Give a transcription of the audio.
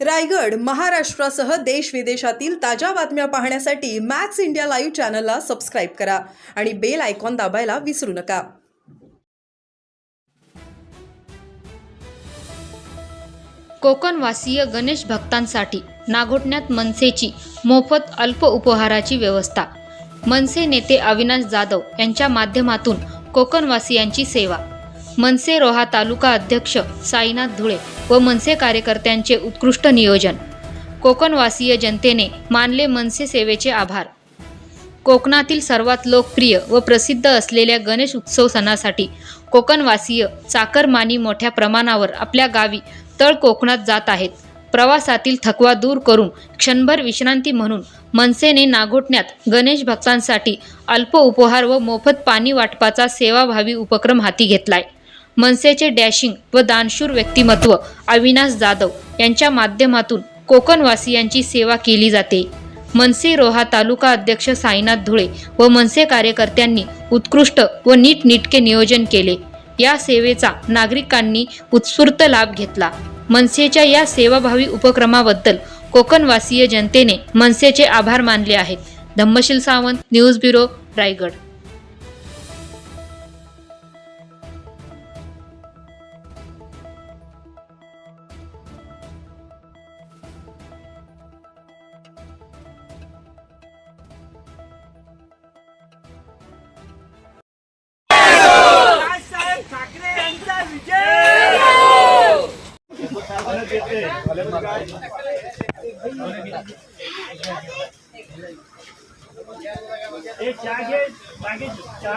रायगड महाराष्ट्रासह देश विदेशातील ताज्या बातम्या पाहण्यासाठी मॅक्स इंडिया लाईव्ह चॅनलला सबस्क्राईब करा आणि बेल आयकॉन दाबायला विसरू नका. कोकणवासीय गणेश भक्तांसाठी नागोठण्यात मनसेची मोफत अल्प उपहाराची व्यवस्था. मनसे नेते अविनाश जाधव यांच्या माध्यमातून कोकणवासियांची सेवा. मनसे रोहा तालुका अध्यक्ष साईनाथ धुळे व मनसे कार्यकर्त्यांचे उत्कृष्ट नियोजन. कोकणवासीय जनतेने मानले मनसे सेवेचे आभार. कोकणातील सर्वात लोकप्रिय व प्रसिद्ध असलेल्या गणेश उत्सव सणासाठी कोकणवासीय चाकरमानी मोठ्या प्रमाणावर आपल्या गावी तळ कोकणात जात आहेत. प्रवासातील थकवा दूर करून क्षणभर विश्रांती म्हणून मनसेने नागोठण्यात गणेश भक्तांसाठी अल्प उपहार व मोफत पाणी वाटपाचा सेवाभावी उपक्रम हाती घेतलाय. मनसेचे डॅशिंग व दानशूर व्यक्तिमत्व अविनाश जाधव यांच्या माध्यमातून कोकणवासियांची सेवा केली जाते. मनसे रोहा तालुका अध्यक्ष साईनाथ धुळे व मनसे कार्यकर्त्यांनी उत्कृष्ट व नीटनिटके नियोजन केले. या सेवेचा नागरिकांनी उत्स्फूर्त लाभ घेतला. मनसेच्या या सेवाभावी उपक्रमाबद्दल कोकणवासीय जनतेने मनसेचे आभार मानले आहेत. Dhammasheel Sawant news bureau Raigad. एक चहा घे मागे चहा